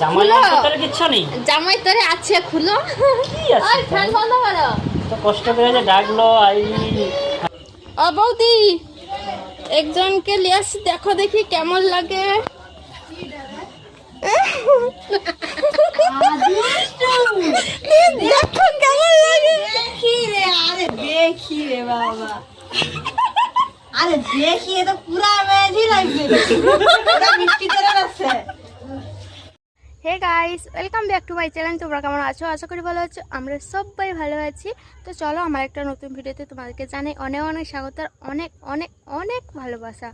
জামাই খুলো। তোর কিচ্ছু নেই? জামাই তোরে আছে খুলো। কি আছে ওই ফ্যান বন্ধ করো। তো কষ্ট করে যে ডাকলো আই। ও বৌদি একজনকে নিয়ে আসছি দেখো দেখি কেমন লাগে। দেখো কেমন লাগে। দেখি রে আরে দেখি রে বাবা। আরে দেখি এ তো পুরা লাগছে। পুরা মিষ্টি করে যাচ্ছে hey guys welcome back to my channel তোমরা কেমন আছো? আশা করি ভালো আছো। আমরা সবাই ভালো আছি। তো চলো, আমার একটা নতুন ভিডিওতে তোমাদেরকে জানাই অনেক অনেক স্বাগত আর অনেক অনেক অনেক ভালোবাসা।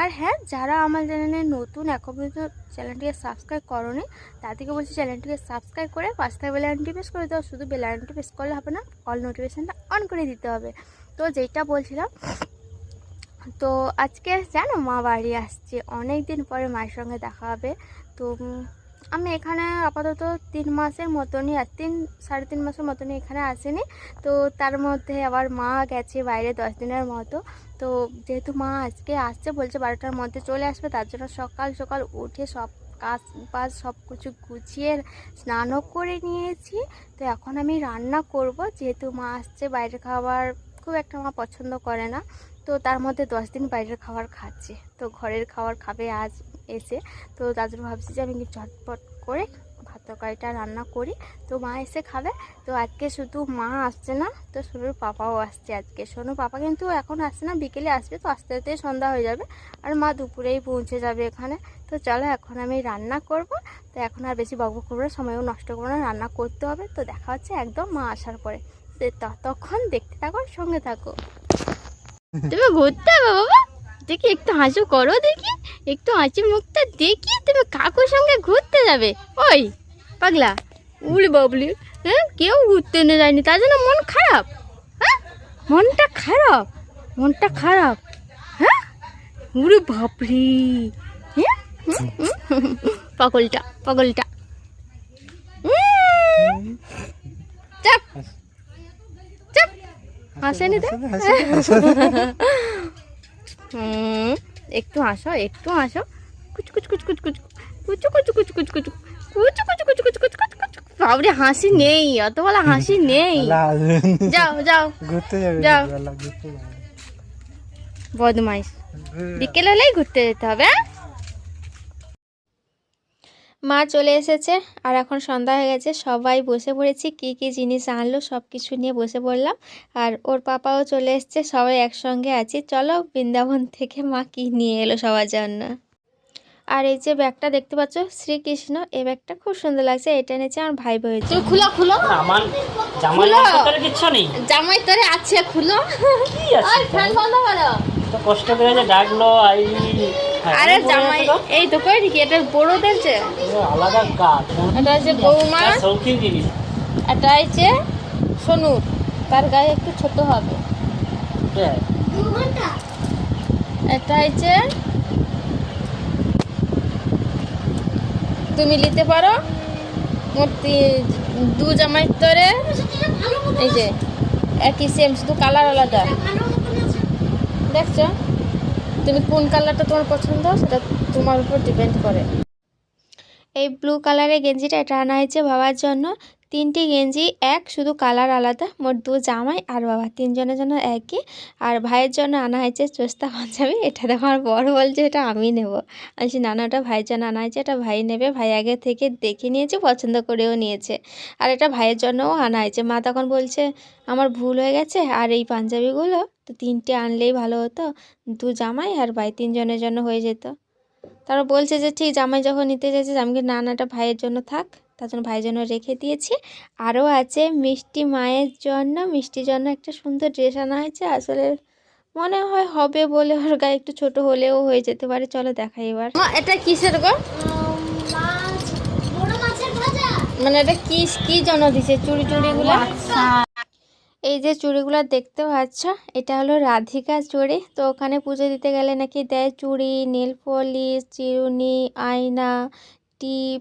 আর হ্যাঁ যারা আমার চ্যানেলে নতুন, এখন পর্যন্ত চ্যানেলটিকে সাবস্ক্রাইব করোনি, তাদেরকে বলছি চ্যানেলটিকে সাবস্ক্রাইব করে পাঁচটা বেল আইনটি প্রেস করে দাও। শুধু বেল আইনটি প্রেস করলে হবে না অল নোটিফিকেশানটা অন করে দিতে হবে। তো যেটা বলছিলাম, তো আজকে জানো, মা বাড়ি আসছে। অনেক দিন পরে মায়ের সঙ্গে দেখা হবে। তো আমি এখানে আপাতত তিন মাসের মতনই আস তিন, সাড়ে তিন মাসের মতনই এখানে আসিনি। তো তার মধ্যে আবার মা গেছে বাইরে দশ দিনের মতো। তো যেহেতু মা আজকে আসছে, বলছে বারোটার মধ্যে চলে আসবে, তার জন্য সকাল সকাল উঠে সব কাজ বাজ সব কিছু গুছিয়ে স্নানও করে নিয়েছি। তো এখন আমি রান্না করব। যেহেতু মা আসছে, বাইরের খাবার খুব একটা মা পছন্দ করে না। তো তার মধ্যে দশ দিন বাইরের খাবার খাচ্ছে। তো ঘরের খাবার খাবে আজ এসে, তো জন্য ভাবছি যে আমি ঝটপট করে ভাত তরকারিটা রান্না করি। তো মা এসে খাবে। তো আজকে শুধু মা আসছে না, তো সোনুর পাপাও আসছে আজকে। সোনু, পাপা কিন্তু এখন আসছে না, বিকেলে আসবে, তো আস্তে আস্তে সন্ধ্যা হয়ে যাবে। আর মা দুপুরেই পৌঁছে যাবে এখানে। তো চলো এখন আমি রান্না করব। তো এখন আর বেশি বকবক করব না, সময়ও নষ্ট করব না, রান্না করতে হবে। তো দেখা হচ্ছে একদম মা আসার পরে। তো ততক্ষণ দেখতে থাকো, সঙ্গে থাকো। তুমি ঘুরতে হবে বাবা? দেখি একটু হাসু, করো দেখি। একটু হাসি মুখটা দেখি তুমি কাকুর সঙ্গে ঘুরতে যাবে। ওই পাগলা উলি বাবলি হ্যাঁ? কেউ ঘুরতে নিয়ে যায়নি তার জন্য মন খারাপ হ্যাঁ? মনটা খারাপ মনটা খারাপ হ্যাঁ? উরে বাপরে হ্যাঁ? পাগলটা পাগলটা। উম, চাপ চাপ হাসেনি তো? হুম একটু হাসো একটু হাসো কুচ কুচ কুচ কুচ কুচ কুচু কুচু কুচ কুচ কুচ কুচু কুচু কুচ কুচ কুচ বাবরে হাসি নেই অত বলা হাসি নেই যাও যাও ঘুরতে যাবে যাও। বদমাইশ বিকেল হলেই ঘুরতে যেতে হবে হ্যাঁ? মা চলে এসেছে আর এখন সন্ধ্যা হয়ে গেছে। সবাই বসে পড়েছি কি কি জিনিস আনলো সব কিছু নিয়ে বসে পড়লাম। আর ওর পাপাও চলে এসেছে সবাই একসঙ্গে আছি। চলো বৃন্দাবন থেকে মা কি নিয়ে এলো সবার জন্য। আর এই যে ব্যাগটা দেখতে পাচ্ছ শ্রীকৃষ্ণ এই ব্যাগটা খুব সুন্দর লাগছে। এটা এনেছে আমার ভাই বয়েছে তুমি খুলো খুলো। আমার জামাই তোর কিচ্ছু নেই? জামাই তোরে আছে খুলো। কি আছে ফ্যান বন্ধ করো। তো কষ্ট করে যে ডাকলো আই আরে জামাই এই তো কই কি এটা বড়দের যে? আলাদা কাজ এটা হচ্ছে বৌমা। এটা হচ্ছে সোনু তার গায়ে একটু ছোট হবে। এটা হচ্ছে তুমি নিতে পারো। মোট তি- দু জামাই তরে। এই যে একই সেম শুধু কালার আলাদা। দেখছ? তুমি কোন কালারটা তোমার পছন্দ সেটা তোমার উপর ডিপেন্ড করে। এই ব্লু কালারের গেঞ্জিটা এটা আনা হয়েছে বাবার জন্য। তিনটি গেঞ্জি এক শুধু কালার আলাদা মোট দু জামাই আর বাবা। তিনজনের জন্য একই। আর ভাইয়ের জন্য আনা হয়েছে চোস্তা পাঞ্জাবি। এটা দেখো আমার বড় বলছে এটা আমি নেব। বলছি, না না ওটা ভাইয়ের জন্য আনা হয়েছে এটা ভাই নেবে। ভাই আগে থেকে দেখে নিয়েছে পছন্দ করেও নিয়েছে। আর এটা ভাইয়ের জন্যও আনা হয়েছে। মা তখন বলছে আমার ভুল হয়ে গেছে আর এই পাঞ্জাবিগুলো তো তিনটে আনলেই ভালো হতো। দু জামাই আর ভাই তিনজনের জন্য হয়ে যেত। তারা বলছে যে ঠিক জামাই যখন নিতে যাচ্ছে আমি কি না না এটা ভাইয়ের জন্য থাক। তার জন্য ভাইয়ের জন্য রেখে দিয়েছি। আরও আছে মিষ্টি মায়ের জন্য মিষ্টির জন্য একটা সুন্দর ড্রেস আনা হয়েছে। আসলে মনে হয় হবে বলে ওর গায়ে একটু ছোট হলেও হয়ে যেতে পারে। চলো দেখাই এবার। এটা কিসের গো? মানে এটা কি কি জন্য দিছে? চুড়ি চুড়িগুলো এই যে চুড়িগুলো দেখতে পাচ্ছ এটা হলো রাধিকা চুড়ি। তো ওখানে পুজো দিতে গেলে নাকি দেয় চুড়ি নীল পলিশ চিরুনি আয়না টিপ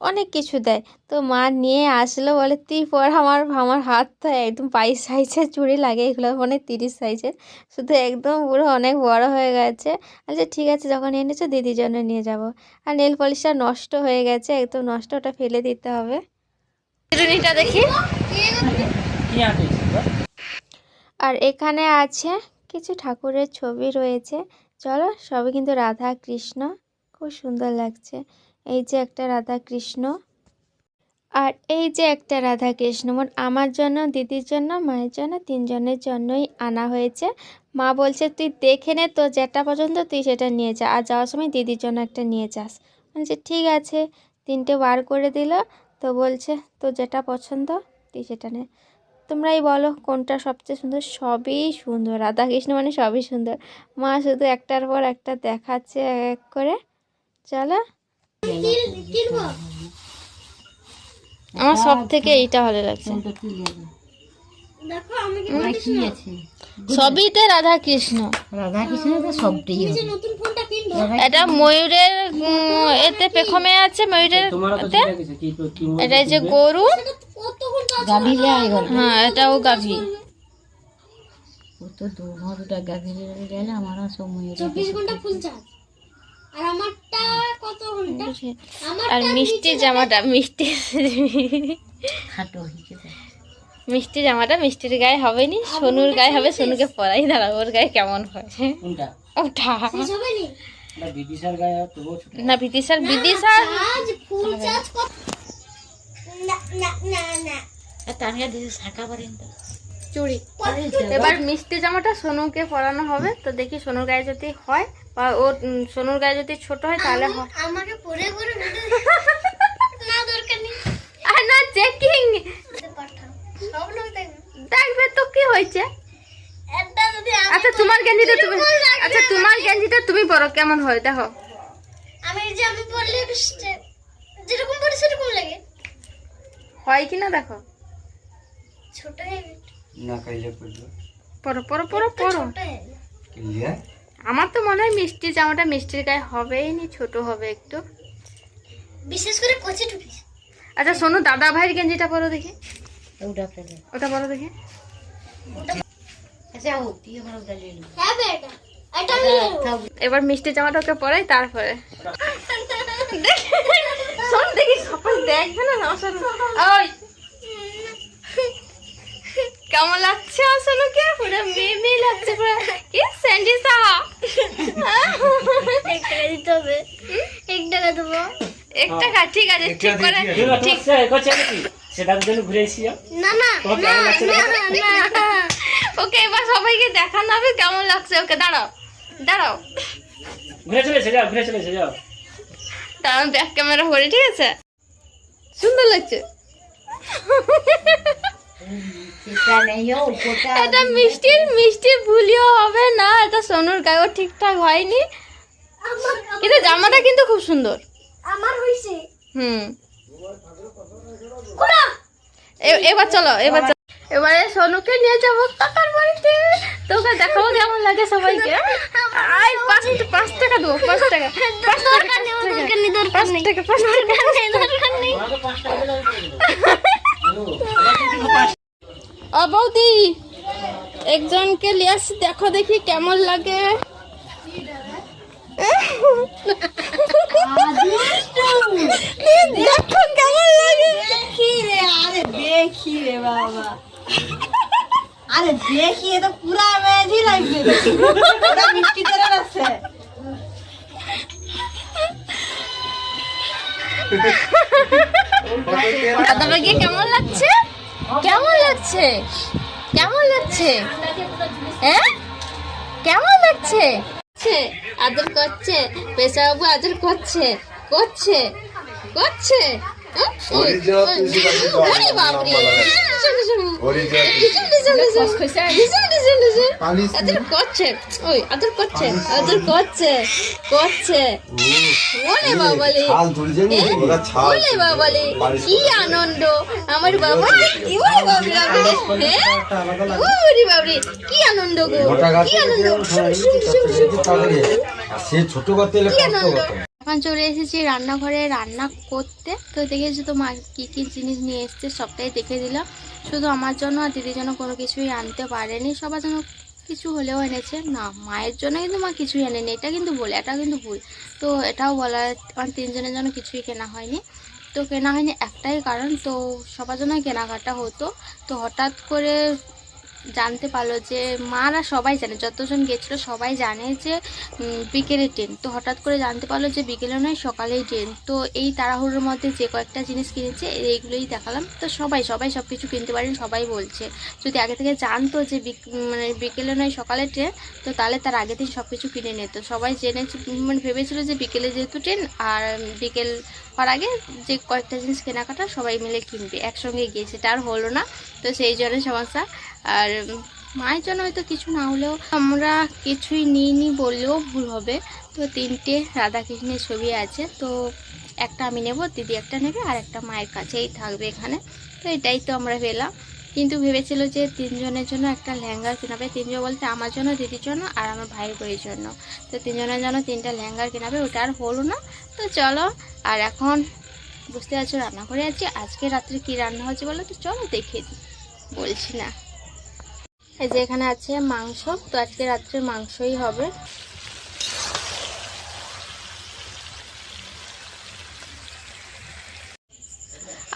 অনেক কিছু দেয়। তো মা নিয়ে আসলো বলে তুই পর আমার আমার হাত তো একদম বাইশ সাইজের চুড়ি লাগে এগুলো মানে তিরিশ সাইজের। শুধু একদম পুরো অনেক বড় হয়ে গেছে। আচ্ছা ঠিক আছে যখন এনেছো দিদির জন্য নিয়ে যাব। আর নেল পলিশটা নষ্ট হয়ে গেছে একদম নষ্ট ওটা ফেলে দিতে হবে। চিরুনিটা দেখি। কি আর এখানে আছে কিছু ঠাকুরের ছবি রয়েছে। চলো, সবই কিন্তু রাধা কৃষ্ণ। খুব সুন্দর লাগছে। এই যে একটা রাধা কৃষ্ণ। আর এই যে একটা রাধা কৃষ্ণ, মোট আমার জন্য, দিদির জন্য, মায়ের জন্য, তিনজনের জন্যই আনা হয়েছে। মা বলছে, তুই দেখে নে তো, যেটা পছন্দ তুই সেটা নিয়ে যা। আর যাওয়ার সময় দিদির জন্য একটা নিয়ে যাস। বলছে, ঠিক আছে। তিনটে বার করে দিল। তো বলছে তো যেটা পছন্দ, তুই সেটা নে। তোমরাই বলো কোনটা সবচেয়ে সুন্দর? সবই সুন্দর। রাধাকৃষ্ণ মানে সবই সুন্দর। মা শুধু একটার পর একটা দেখাচ্ছে এক এক করে। চলো। আমার সব থেকে এইটা ভালো লাগছে। সবইতে রাধা কৃষ্ণ রাধা কৃষ্ণ সবটাই এটা ময়ূরের এতে পেখমে আছে ময়ূরের এটা যে গরু। গাভী লেয়াই গেল। হ্যাঁ এটাও গাভী। গেলে আমার আর মিষ্টি জামাটা মিষ্টি। খাটো হয়েছে মিষ্টি জামাটা মিষ্টির গায়ে হবে নি সোনুর গায়ে হবে সোনুকে পরাই দাঁড়াবো ওর গায়ে কেমন হয়? ওটা। বিদিশার তবুও ছোট। না বিদিশার বিদিশার তানিয়া দিদি শাখা পারেন চুড়ি এবার মিষ্টি জামাটা সোনুকে পরানো হবে তো দেখি সোনুর গায়ে যদি হয় বা ও সোনুর গায়ে যদি ছোট হয় তাহলে হয় আমাকে পরে পরে না দরকার নেই। আর না চেকিং পাঠাও। সব লোক দেখবে। তো কি হয়েছে। আচ্ছা তোমার গেঞ্জিটা তুমি আচ্ছা তোমার গেঞ্জিটা তুমি পরো কেমন হয় দেখো। আমি যে আমি পরলে যেরকম পরে সেরকম লাগে। হয় কি না দেখো। না কাইলে পড়ল কিলিয়া আমার তো মনে হয় মিষ্টি জামাটা মিষ্টির গায়ে হবেই নি ছোট হবে একটু। বিশেষ করে কচি টুপি। আচ্ছা শোনো দাদা ভাইয়ের গেঞ্জিটা পরো দেখি। ওটা পরো। দেখি। আচ্ছা ও তুই আমার ওটা নিয়ে হ্যাঁ বেটা। এটা। এবার মিষ্টি জামাটা ওকে পরাই তারপরে। শোন দেখি সবাই দেখবে না ওই কেমন মেয়ে মেয়ে লাগছে পুরো। কি স্যান্ডিসা এক টাকা দিতে হবে এক টাকা দেবো। এক টাকা ঠিক আছে ঠিক করে। ঠিক আছে করছে নাকি? জন্য ঘুরে এসেছি না না না না না? ওকে এবার সবাইকে দেখানো হবে কেমন লাগছে। ওকে দাঁড়াও দাঁড়াও। ঘুরে চলে এসে যাও ঘুরে চলে এসে যাও। দাঁড়াও ব্যাক ক্যামেরা করে ঠিক আছে? সুন্দর লাগছে। সেটা এটা মিষ্টির মিষ্টি ভুলিও হবে না। এটা সোনুর গায়েও ঠিকঠাক হয়নি। কিন্তু জামাটা কিন্তু খুব সুন্দর। আমার হইছে। হুম। এবার চলো এবার চলো। এবারে সোনুকে নিয়ে যাব কাকার বাড়িতে। তোকে দেখাবো কেমন লাগে সবাইকে। আই পাঁচ পাঁচ টাকা দেবো পাঁচ টাকা। পাঁচ টাকা পাঁচ টাকা। পাঁচ টাকা ও বৌদি একজনকে নিয়ে আসি দেখো দেখি কেমন লাগে। দেখো কেমন লাগে। দেখি রে আরে দেখি রে বাবা। আরে দেখি এ তো পুরা লাগছে ওটা মিষ্টি করে লাগছে দাদা ভাইকে কেমন লাগছে? কেমন লাগছে? কেমন লাগছে? হ্যাঁ? কেমন লাগছে? আদর করছে, পেশাবাবু আদর করছে করছে করছে। হ্যাঁ? হয়। করছে ওই আদর করছে আদর করছে করছে বাবালে কি আনন্দ আমার বাবা কি ওরে বাবরে বাবরে হ্যাঁ ওরে বাবরে কি আনন্দ গো কি আনন্দ সে ছোট করতে কি আনন্দ করতে এখন চলে এসেছি রান্নাঘরে রান্না করতে। তো দেখেছি তো মা কী কী জিনিস নিয়ে এসছে, সবটাই দেখে দিলাম। শুধু আমার জন্য আর দিদির জন্য কোনো কিছুই আনতে পারেনি। সবার জন্য কিছু হলেও এনেছে। না, মায়ের জন্য কিন্তু মা কিছুই আনেনি। এটা কিন্তু বলে এটা কিন্তু ভুল। তো এটাও বলা আমার তিনজনের জন্য কিছুই কেনা হয়নি। তো কেনা হয়নি একটাই কারণ, তো সবার জন্যই কেনাকাটা হতো। তো হঠাৎ করে জানতে পারল যে মারা সবাই জানে, যতজন গেছিল সবাই জানে যে বিকেলে ট্রেন। তো হঠাৎ করে জানতে পারল যে বিকেলে নয়, সকালেই ট্রেন। তো এই তাড়াহুড়োর মধ্যে যে কয়েকটা জিনিস কিনেছে, এইগুলোই দেখালাম। তো সবাই সবাই সব কিছু কিনতে পারেন, সবাই বলছে। যদি আগে থেকে জানতো যে মানে বিকেলে নয় সকালে ট্রেন, তো তাহলে তার আগের দিন সব কিছু কিনে নিত। সবাই জেনে মানে ভেবেছিল যে বিকেলে যেহেতু ট্রেন, আর বিকেল হওয়ার আগে যে কয়েকটা জিনিস কেনাকাটা সবাই মিলে কিনবে, একসঙ্গে গিয়ে। সেটা আর হলো না। তো সেই জন্য সমস্যা। আর মায়ের জন্য হয়তো কিছু না হলেও আমরা কিছুই নিইনি বললেও ভুল হবে। তো তিনটে রাধাকৃষ্ণের ছবি আছে, তো একটা আমি নেব, দিদি একটা নেবে আর একটা মায়ের কাছেই থাকবে এখানে। তো এটাই তো আমরা পেলাম। কিন্তু ভেবেছিল যে তিনজনের জন্য একটা লেহেঙ্গা কেনাবে তিনজন বলতে আমার জন্য, দিদির জন্য আর আমার ভাইয়ের বইয়ের জন্য। তো তিনজনের জন্য তিনটা লেহেঙ্গা কেনাবে ওটা আর হলো না। তো চলো, আর এখন বুঝতে পারছ রান্না করে আছি। আজকে রাত্রে কি রান্না হচ্ছে বলো তো? চলো দেখে দিই বলছি না। এই যে এখানে আছে মাংস। তো আজকে রাত্রে মাংসই হবে।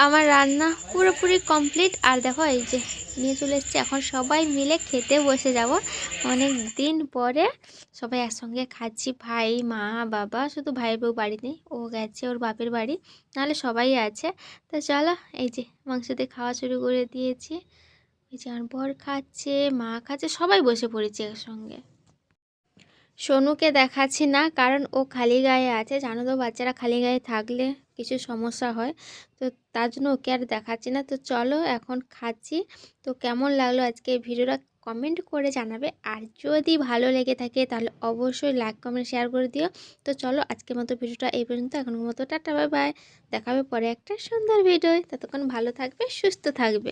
আমার রান্না পুরোপুরি কমপ্লিট। আর দেখো, এই যে নিয়ে চলে এসেছি। এখন সবাই মিলে খেতে বসে যাব। অনেক দিন পরে সবাই একসঙ্গে খাচ্ছি। ভাই, মা, বাবা, শুধু ভাই বউ বাড়ি নেই। ও গেছে, ওর বাপের বাড়ি। নাহলে সবাই আছে। তো চলো, এই যে মাংস দিয়ে খাওয়া শুরু করে দিয়েছি। এই বর খাচ্ছে, মা খাচ্ছে, সবাই বসে পড়েছে একসঙ্গে। সোনুকে দেখাচ্ছি না, কারণ ও খালি গায়ে আছে। জানো তো, বাচ্চারা খালি গায়ে থাকলে কিছু সমস্যা হয়। তো তার জন্য ওকে আর দেখাচ্ছি না। তো চলো, এখন খাচ্ছি। তো কেমন লাগল আজকে ভিডিওটা কমেন্ট করে জানাবে। আর যদি ভালো লেগে থাকে, তাহলে অবশ্যই লাইক, কমেন্ট, শেয়ার করে দিও। তো চলো, আজকের মতো ভিডিওটা এই পর্যন্ত। এখনকার মতো টাটা, বাই বাই। দেখাবে পরে একটা সুন্দর ভিডিও। ততক্ষণ ভালো থাকবে, সুস্থ থাকবে।